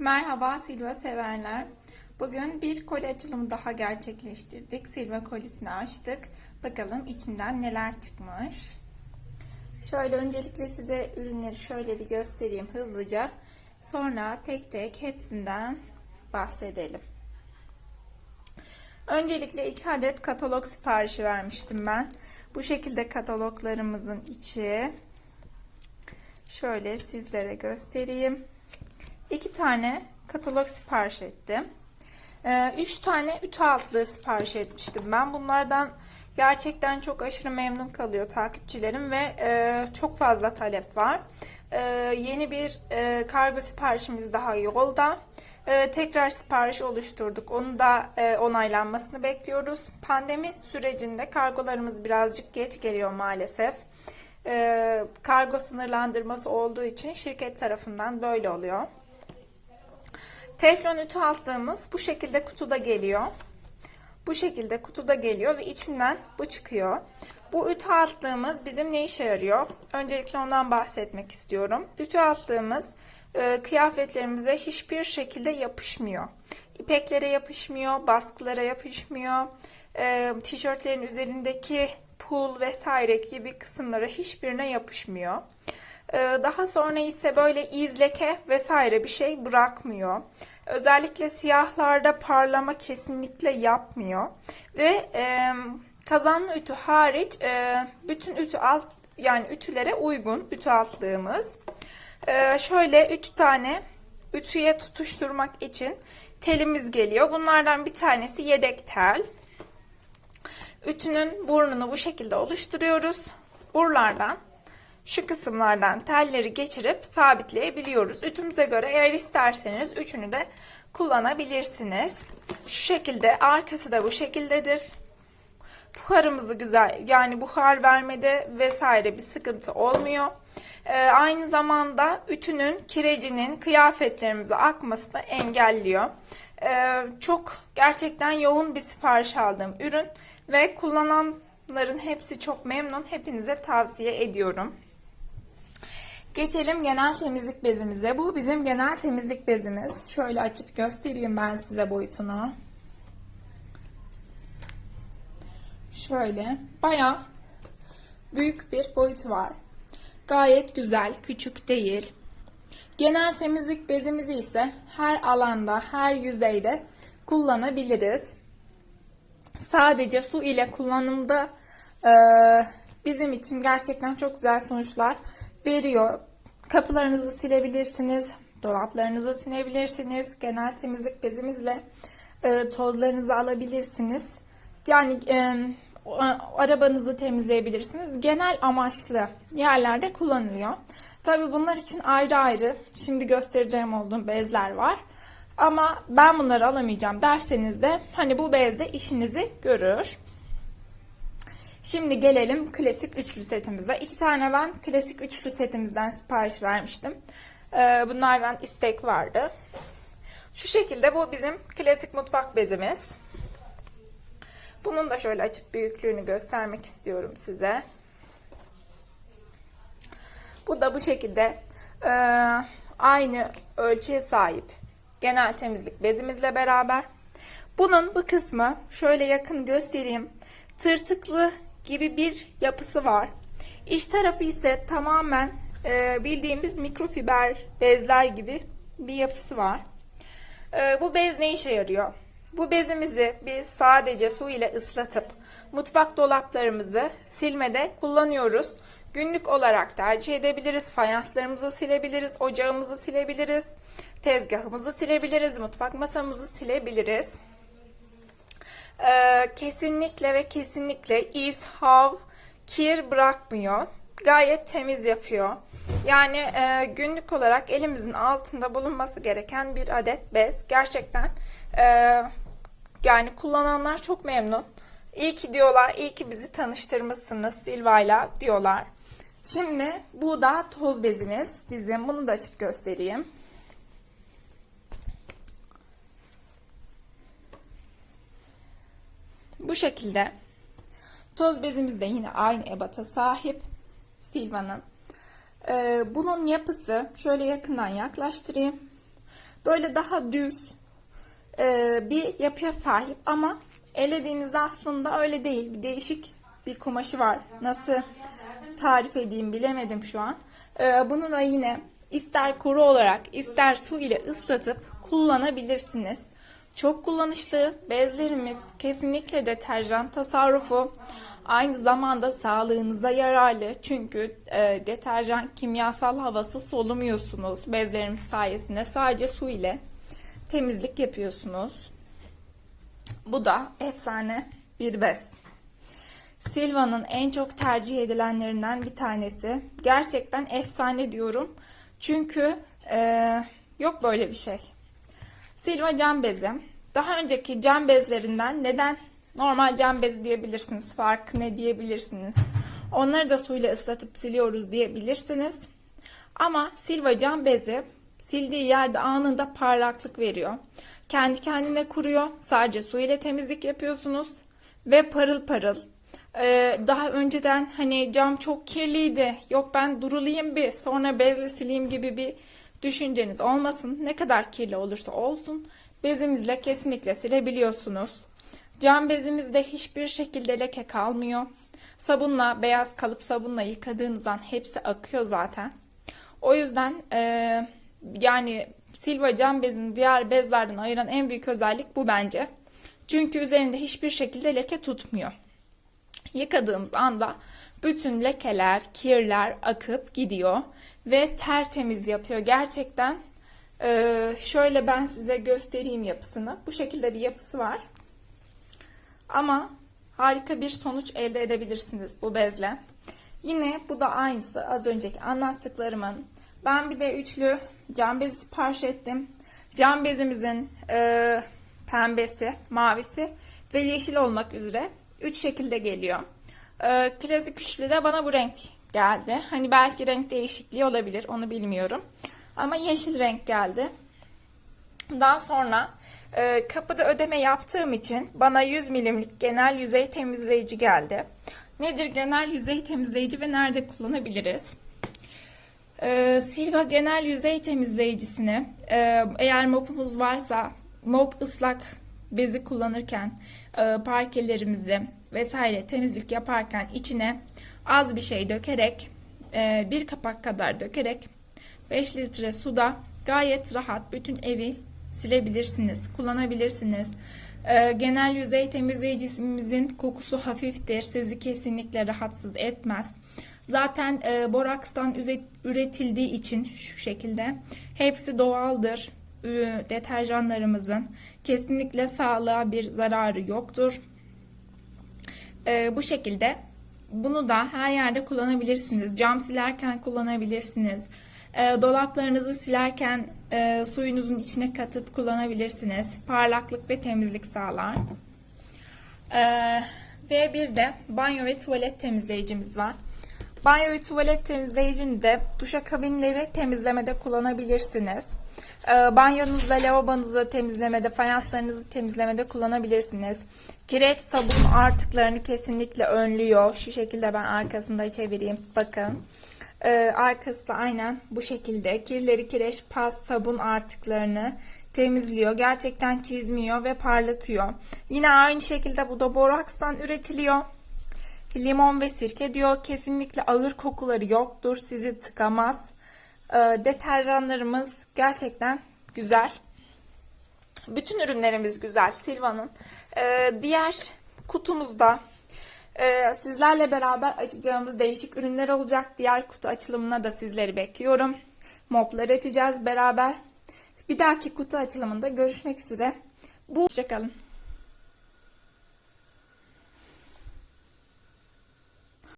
Merhaba Silva severler. Bugün bir koli açılımı daha gerçekleştirdik. Silva kolisini açtık. Bakalım içinden neler çıkmış. Şöyle öncelikle size ürünleri şöyle bir göstereyim hızlıca. Sonra tek tek hepsinden bahsedelim. Öncelikle iki adet katalog siparişi vermiştim ben. Bu şekilde kataloglarımızın içi. Şöyle sizlere göstereyim. İki tane katalog sipariş ettim. Ee, üç tane ütü altlığı sipariş etmiştim ben. Bunlardan gerçekten çok aşırı memnun kalıyor takipçilerim ve e, çok fazla talep var. E, yeni bir e, kargo siparişimiz daha yolda. E, tekrar sipariş oluşturduk. Onu da e, onaylanmasını bekliyoruz. Pandemi sürecinde kargolarımız birazcık geç geliyor maalesef. Kargo sınırlandırması olduğu için şirket tarafından böyle oluyor. Teflon ütü altlığımız bu şekilde kutuda geliyor. Bu şekilde kutuda geliyor ve içinden bu çıkıyor. Bu ütü altlığımız bizim ne işe yarıyor? Öncelikle ondan bahsetmek istiyorum. Ütü altlığımız e, kıyafetlerimize hiçbir şekilde yapışmıyor. İpeklere yapışmıyor, baskılara yapışmıyor. E, tişörtlerin üzerindeki pul vesaire gibi kısımlara hiçbirine yapışmıyor. E, daha sonra ise böyle iz, leke vesaire bir şey bırakmıyor. Özellikle siyahlarda parlama kesinlikle yapmıyor. Ve e, kazanlı ütü hariç e, bütün ütü alt yani ütülere uygun ütü altlığımız. E, şöyle 3 tane ütüye tutuşturmak için telimiz geliyor. Bunlardan bir tanesi yedek tel. Ütünün burnunu bu şekilde oluşturuyoruz. Buralardan şu kısımlardan telleri geçirip sabitleyebiliyoruz. Ütümüze göre eğer isterseniz üçünü de kullanabilirsiniz. Şu şekilde arkası da bu şekildedir. Buharımızı güzel yani buhar vermede vesaire bir sıkıntı olmuyor. Ee, aynı zamanda ütünün kirecinin kıyafetlerimize akmasını engelliyor. Ee, çok gerçekten yoğun bir sipariş aldığım ürün ve kullananların hepsi çok memnun. Hepinize tavsiye ediyorum. Geçelim genel temizlik bezimize. Bu bizim genel temizlik bezimiz. Şöyle açıp göstereyim ben size boyutunu. Şöyle baya büyük bir boyutu var. Gayet güzel, küçük değil. Genel temizlik bezimizi ise her alanda, her yüzeyde kullanabiliriz. Sadece su ile kullanımda e, bizim için gerçekten çok güzel sonuçlar veriyor. Kapılarınızı silebilirsiniz, dolaplarınızı silebilirsiniz. Genel temizlik bezimizle e, tozlarınızı alabilirsiniz. Yani e, arabanızı temizleyebilirsiniz. Genel amaçlı yerlerde kullanılıyor. Tabi bunlar için ayrı ayrı şimdi göstereceğim olduğum bezler var. Ama ben bunları alamayacağım derseniz de hani bu bezde işinizi görür. Şimdi gelelim klasik üçlü setimize. İki tane ben klasik üçlü setimizden sipariş vermiştim. Ee, bunlardan istek vardı. Şu şekilde bu bizim klasik mutfak bezimiz. Bunun da şöyle açıp büyüklüğünü göstermek istiyorum size. Bu da bu şekilde e, aynı ölçüye sahip genel temizlik bezimizle beraber. Bunun bu kısmı şöyle yakın göstereyim. Tırtıklı gibi bir yapısı var. İç tarafı ise tamamen e, bildiğimiz mikrofiber bezler gibi bir yapısı var. E, bu bez ne işe yarıyor? Bu bezimizi biz sadece su ile ıslatıp mutfak dolaplarımızı silmede kullanıyoruz. Günlük olarak tercih edebiliriz. Fayanslarımızı silebiliriz, ocağımızı silebiliriz, tezgahımızı silebiliriz, mutfak masamızı silebiliriz. Ee, kesinlikle ve kesinlikle iz, hav, kir bırakmıyor. Gayet temiz yapıyor. Yani e, günlük olarak elimizin altında bulunması gereken bir adet bez. Gerçekten e, yani kullananlar çok memnun. İyi ki diyorlar, iyi ki bizi tanıştırmışsınız Silva'yla diyorlar. Şimdi bu da toz bezimiz bizim. Bunu da açıp göstereyim. Bu şekilde toz bezimiz de yine aynı ebata sahip Silva'nın. Ee, bunun yapısı şöyle yakından yaklaştırayım. Böyle daha düz e, bir yapıya sahip ama elediğinizde aslında öyle değil. Bir değişik bir kumaşı var. Nasıl tarif edeyim bilemedim şu an. E, bunu da yine ister kuru olarak ister su ile ıslatıp kullanabilirsiniz. Çok kullanışlı bezlerimiz kesinlikle deterjan tasarrufu. Aynı zamanda sağlığınıza yararlı. Çünkü e, deterjan kimyasal havası solumuyorsunuz bezlerimiz sayesinde. Sadece su ile temizlik yapıyorsunuz. Bu da efsane bir bez. Silva'nın en çok tercih edilenlerinden bir tanesi. Gerçekten efsane diyorum. Çünkü e, yok böyle bir şey. Silva cam bezi. Daha önceki cam bezlerinden neden normal cam bezi diyebilirsiniz? Farkı ne diyebilirsiniz? Onları da suyla ıslatıp siliyoruz diyebilirsiniz. Ama Silva cam bezi sildiği yerde anında parlaklık veriyor. Kendi kendine kuruyor. Sadece su ile temizlik yapıyorsunuz ve parıl parıl. Ee, daha önceden hani cam çok kirliydi. Yok ben durulayım bir sonra bezle sileyim gibi bir düşünceniz olmasın. Ne kadar kirli olursa olsun bezimizle kesinlikle silebiliyorsunuz. Cam bezimizde hiçbir şekilde leke kalmıyor. Sabunla, beyaz kalıp sabunla yıkadığınızdan hepsi akıyor zaten. O yüzden e, yani Silva cam bezini diğer bezlerden ayıran en büyük özellik bu bence. Çünkü üzerinde hiçbir şekilde leke tutmuyor. Yıkadığımız anda bütün lekeler, kirler akıp gidiyor ve tertemiz yapıyor. Gerçekten e, şöyle ben size göstereyim yapısını. Bu şekilde bir yapısı var. Ama harika bir sonuç elde edebilirsiniz bu bezle. Yine bu da aynısı az önceki anlattıklarımın. Ben bir de üçlü cam bezi sipariş ettim. Cam bezimizin e, pembesi, mavisi ve yeşil olmak üzere üç şekilde geliyor. E, klasik üçlü de bana bu renk geldi. Hani belki renk değişikliği olabilir onu bilmiyorum. Ama yeşil renk geldi. Daha sonra e, kapıda ödeme yaptığım için bana 100 milimlik genel yüzey temizleyici geldi. Nedir genel yüzey temizleyici ve nerede kullanabiliriz? E, Silva genel yüzey temizleyicisini e, eğer mopumuz varsa mop ıslak bezi kullanırken e, parkelerimizi vesaire temizlik yaparken içine az bir şey dökerek e, bir kapak kadar dökerek 5 litre suda gayet rahat bütün evi silebilirsiniz, kullanabilirsiniz. Ee, genel yüzey temizleyicisinin kokusu hafiftir, sizi kesinlikle rahatsız etmez. Zaten e, borakstan üretildiği için şu şekilde hepsi doğaldır. E, deterjanlarımızın kesinlikle sağlığa bir zararı yoktur. E, bu şekilde bunu da her yerde kullanabilirsiniz. Cam silerken kullanabilirsiniz. E, dolaplarınızı silerken e, suyunuzun içine katıp kullanabilirsiniz. Parlaklık ve temizlik sağlar. E, ve bir de banyo ve tuvalet temizleyicimiz var. Banyo ve tuvalet temizleyicini de duşakabinleri temizlemede kullanabilirsiniz. E, banyonuzda, lavabonuzda temizlemede, fayanslarınızı temizlemede kullanabilirsiniz. Kireç sabun artıklarını kesinlikle önlüyor. Şu şekilde ben arkasında çevireyim. Bakın. Ee, arkası da aynen bu şekilde kirleri kireç pas sabun artıklarını temizliyor. Gerçekten çizmiyor ve parlatıyor. Yine aynı şekilde bu da borakstan üretiliyor. Limon ve sirke diyor. Kesinlikle ağır kokuları yoktur. Sizi tıkamaz. Ee, deterjanlarımız gerçekten güzel. Bütün ürünlerimiz güzel Silva'nın. Ee, diğer kutumuzda ee, sizlerle beraber açacağımız değişik ürünler olacak. Diğer kutu açılımına da sizleri bekliyorum. Mopları açacağız beraber. Bir dahaki kutu açılımında görüşmek üzere. Bu hoşçakalın.